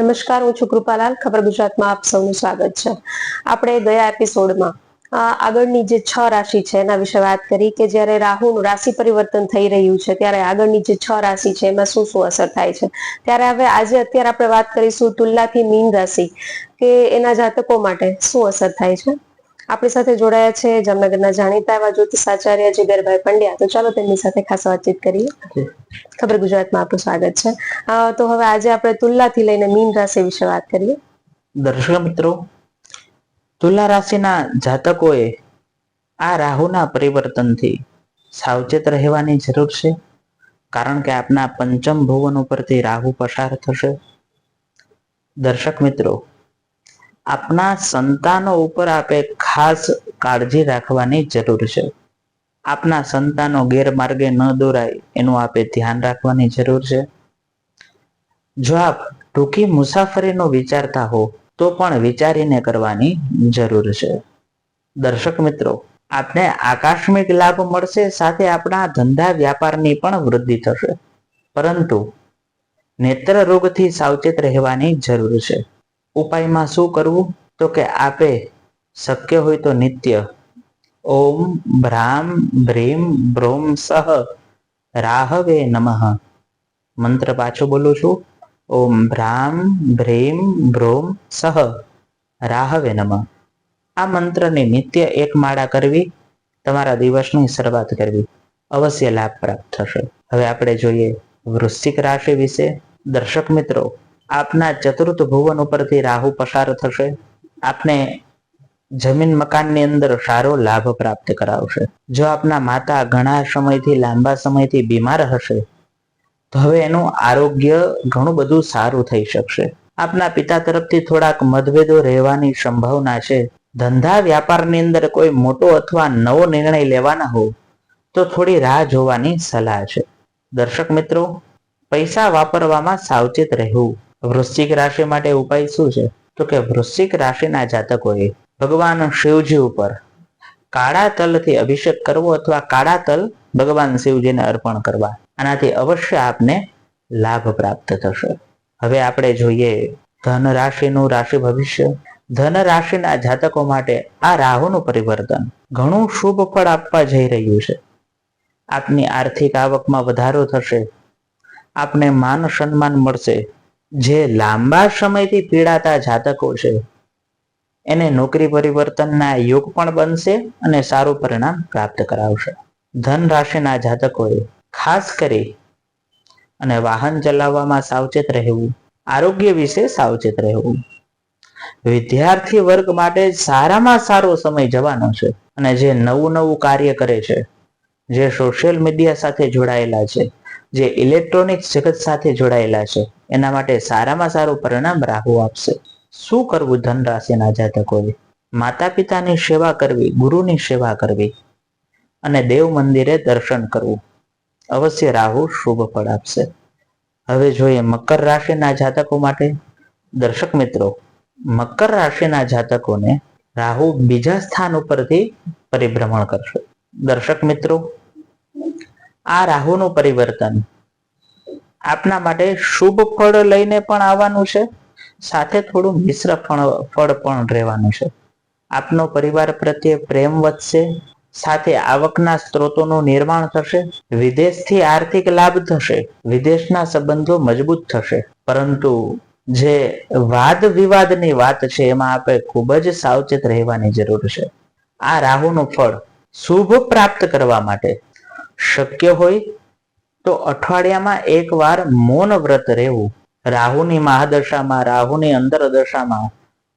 નમસ્કાર, હું છું કૃપાલાલ. ખબર ગુજરાતમાં આપ સૌનું સ્વાગત છે. આપણે ગયા એપિસોડમાં આગળની જે છ રાશિ છે એના વિશે વાત કરી કે જ્યારે રાહુનું રાશિ પરિવર્તન થઈ રહ્યું છે, ત્યારે આગળની જે છ રાશિ છે એમાં શું શું અસર થાય છે? ત્યારે હવે આજે અત્યારે આપણે વાત કરીશું તુલાથી મીન રાશિ, કે એના જાતકો માટે શું અસર થાય છે? આપણી સાથે જોડાયા છે જામનગરના જાણીતા એવા જ્યોતિષાચાર્ય જીગરભાઈ પંડ્યા. તો ચાલો તેમની સાથે ખાસ વાતચીત કરીએ. ખબર ગુજરાતમાં આપનું સ્વાગત છે. તો હવે આજે આપણે તુલાથી લઈને મીન રાશિ વિશે વાત કરીએ. દર્શક મિત્રો તુલા રાશિના જાતકોએ આ રાહુના પરિવર્તનથી સાવચેત રહેવાની જરૂર છે. કારણ કે આપના પંચમ ભુવન ઉપરથી રાહુ પસાર થશે. દર્શક મિત્રો આપના સંતાનો ઉપર આપે ખાસ કાળજી રાખવાની જરૂર છે. આપના સંતાનો ગેરમાર્ગે ન દોરાય, એનું આપે ધ્યાન રાખવાની જરૂર છે. જો આપ ટૂંકી મુસાફરીનો વિચારતા હો, તો પણ વિચારીને કરવાની જરૂર છે. દર્શક મિત્રો, આપને આકસ્મિક લાભ મળશે, સાથે આપણા ધંધા વ્યાપારની પણ વૃદ્ધિ થશે. પરંતુ નેત્ર રોગથી સાવચેત રહેવાની જરૂર છે. ઉપાયમાં શું કરવું? તો કે આપે શક્ય હોય તો નિત્ય. ઓમ ભ્રામ ભ્રીમ ભ્રોમ સહ રાહવે નમઃ. મંત્ર પાછો બોલું છું. ઓમ ભ્રામ ભ્રીમ ભ્રોમ સહ રાહવે નમઃ. આ મંત્રની નિત્ય એક માળા કરવી, તમારા દિવસની શરૂઆત કરવી. અવશ્ય લાભ પ્રાપ્ત થશે. હવે આપણે જોઈએ વૃશ્ચિક રાશિ વિશે. દર્શક મિત્રો આપના ચતુર્થ ભુવન ઉપરથી રાહુ પસાર થશે. આપને જમીન મકાનની અંદર સારો લાભ પ્રાપ્ત કરાવશે. જો આપના માતા ઘણા સમયથી લાંબા સમયથી બીમાર હશે, તો હવે એનું આરોગ્ય ઘણું બધું સારું થઈ શકશે. આપના પિતા તરફથી થોડાક મતભેદો રહેવાની સંભાવના છે. ધંધા વ્યાપારની અંદર કોઈ મોટો અથવા નવો નિર્ણય લેવાના હો, તો થોડી રાહ જોવાની સલાહ છે. દર્શક મિત્રો, પૈસા વાપરવામાં સાવચેત રહેવું. વૃશ્ચિક રાશિ માટે ઉપાય શું છે? તો કે વૃશ્ચિક રાશિના જાતકોએ ભગવાન શિવજી ઉપર કાળા તલથી અભિષેક કરવો અથવા કાળા તલ ભગવાન શિવજીને અર્પણ કરવા. આનાથી અવશ્ય આપને લાભ પ્રાપ્ત થશે. હવે આપણે જોઈએ ધન રાશિનું રાશિ ભવિષ્ય. ધન રાશિના જાતકો માટે આ રાહુનું પરિવર્તન ઘણું શુભ ફળ આપવા જઈ રહ્યું છે. આપની આર્થિક આવકમાં વધારો થશે. આપને માન સન્માન મળશે. જે લાંબા સમયથી પીડાતા જાતકો છે, એને નોકરી પરિવર્તનના યોગ પણ બનશે અને સારું પરિણામ પ્રાપ્ત કરાવશે. ધન રાશિના જાતકોએ ખાસ કરી અને વાહન ચલાવવામાં સાવચેત રહેવું, આરોગ્ય વિશે સાવચેત રહેવું. વિદ્યાર્થી વર્ગ માટે સારામાં સારો સમય જવાનો છે અને જે નવું નવું કાર્ય કરે છે, જે સોશિયલ મીડિયા સાથે જોડાયેલા છે. જે ઇલેક્ટ્રોનિક જગત સાથે જોડાયેલા છે. એના માટે સારામાં સારું પરિણામ રાહુ આપશે. શું કરવું ધન રાશિના જાતકોએ? માતા પિતાની સેવા કરવી, ગુરુની સેવા કરવી અને દેવ મંદિરે દર્શન કરવું. અવશ્ય રાહુ શુભ ફળ આપશે. હવે જોઈએ મકર રાશિના જાતકો માટે. દર્શક મિત્રો, મકર રાશિના જાતકોને રાહુ બીજા સ્થાન ઉપરથી પરિભ્રમણ કરશે. દર્શક મિત્રો આ રાહુનું પરિવર્તન. આપના માટે શુભ ફળ લઈને પણ આવવાનું છે. સાથે થોડું મિશ્ર ફળ ફળ પણ રહેવાનું છે. આપનો પરિવાર પ્રત્યે પ્રેમ વધશે. સાથે આવકના સ્ત્રોતોનું નિર્માણ થશે. વિદેશથી આર્થિક લાભ થશે. વિદેશના સંબંધો મજબૂત થશે. પરંતુ જે વાદ વિવાદની વાત છે, એમાં આપણે ખૂબ જ સાવચેત રહેવાની જરૂર છે. આ રાહુનું ફળ શુભ પ્રાપ્ત કરવા માટે શક્ય હોય તો અઠવાડિયામાં એક વાર મૌન વ્રત રહેવું. રાહુની મહાદશામાં, રાહુની અંદર દશામાં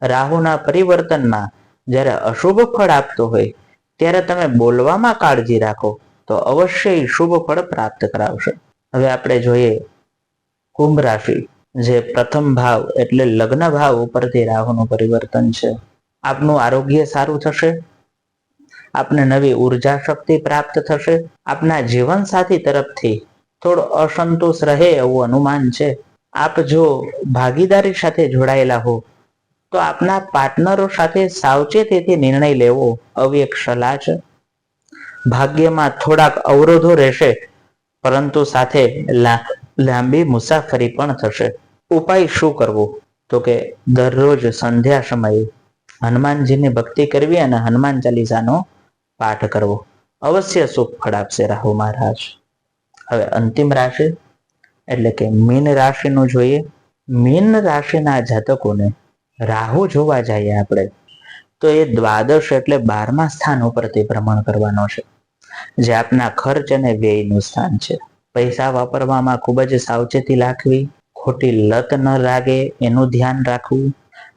રાહુના પરિવર્તનમાં જ્યારે અશુભ ફળ આપતો હોય ત્યારે તમે બોલવામાં કાળજી રાખો તો અવશ્ય શુભ ફળ પ્રાપ્ત કરાવશે. હવે આપણે જોઈએ કુંભ રાશિ, જે પ્રથમ ભાવ એટલે લગ્ન ભાવ ઉપરથી રાહુનું પરિવર્તન છે. આપનું આરોગ્ય સારું થશે. આપને નવી ઊર્જા શક્તિ પ્રાપ્ત થશે, આપના જીવનસાથી તરફથી થોડો અસંતોષ રહે એવું અનુમાન છે. આપ જો ભાગીદારી સાથે જોડાયેલા હો, તો આપના પાર્ટનરો સાથે સાવચેતીથી નિર્ણય લેવો આવી એક સલાહ છે. ભાગ્યમાં થોડાક અવરોધો રહેશે, પરંતુ સાથે લાંબી મુસાફરી પણ થશે. ઉપાય શું કરવો? તો કે દરરોજ સંધ્યા સમયે હનુમાનજીની ભક્તિ કરવી અને હનુમાન ચાલીસાનો પાઠ કરવો. અવશ્ય સુખ ફળ આપશે રાહુ મહારાજ. હવે અંતિમ રાશિ, એટલે કે મીન રાશિનું જોઈએ. મીન રાશિના જાતકોને રાહુ જોવા જઈએ આપણે, તો એ દ્વાદશ એટલે બારમા સ્થાન ઉપરથી ભ્રમણ કરવાનો છે. જે આપના ખર્ચ અને વ્યયનું સ્થાન છે. પૈસા વાપરવામાં ખૂબ જ સાવચેતી રાખવી, ખોટી લત ન લાગે, એનું ધ્યાન રાખવું,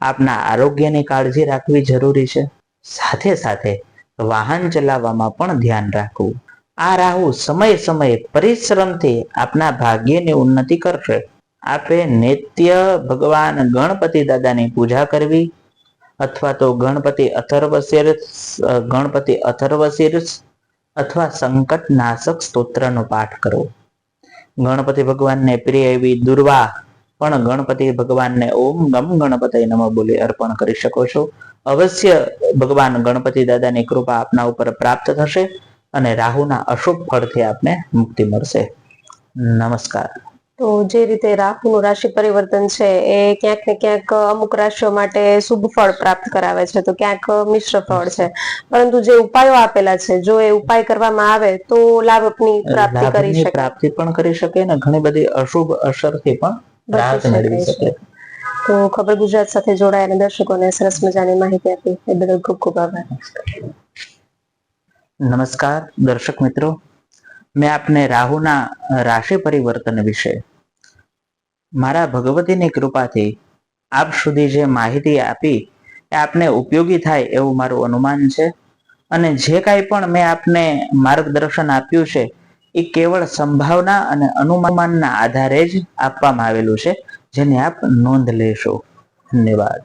આપના આરોગ્યની કાળજી રાખવી જરૂરી છે. સાથે સાથે વાહન ચલાવવામાં પણ ધ્યાન રાખવું. આ રાહુ સમય સમયે પરિશ્રમથી આપના ભાગ્યની ઉન્નતિ કરશે. આપે નિત્ય ભગવાન ગણપતિ દાદાની પૂજા કરવી અથવા તો ગણપતિ અથર્વશીર્ષ ગણપતિ અથર્વશીર્ષ અથવા સંકટ નાશક સ્તોત્રનો પાઠ કરવો. ગણપતિ ભગવાનને પ્રિય એવી દુર્વા પણ ગણપતિ ભગવાનને ઓમ ગમ ગણપતિ નમ બોલી અર્પણ કરી શકો છો. અવશ્ય ભગવાન ગણપતિ દાદાની કૃપા આપના ઉપર પ્રાપ્ત થશે અને રાહુના અશુભ ફળથી આપને મુક્તિ મળશે. નમસ્કાર. તો જે રીતે રાહુનું રાશિ પરિવર્તન છે એ ક્યાંક ને ક્યાંક અમુક રાશિઓ માટે શુભ ફળ પ્રાપ્ત કરાવે છે તો ક્યાંક મિશ્ર ફળ છે. પરંતુ જે ઉપાયો આપેલા છે જો એ ઉપાય કરવામાં આવે તો લાભની પ્રાપ્તિ કરી શકે. પ્રાપ્તિ પણ કરી શકે અને ઘણી બધી અશુભ અસરથી પણ રાહત મેળવી શકે. તો ખબર ગુજરાત સાથે જોડાયેલા દર્શકોને સરસ મજાની માહિતી આપી. એ બદલ ખૂબ ખૂબ આભાર. નમસ્કાર, દર્શક મિત્રો. મેં આપને રાહુના રાશિ પરિવર્તન વિશે, મારા ભગવતીની કૃપાથી આપ સુધી જે માહિતી આપી, એ આપને ઉપયોગી થાય એવું મારું અનુમાન છે. અને જે કાંઈ પણ મેં આપને માર્ગદર્શન આપ્યું છે એ કેવળ સંભાવના અને અનુમાનના આધારે જ આપવામાં આવેલું છે, જેને આપ નોંધ લેશો. ધન્યવાદ.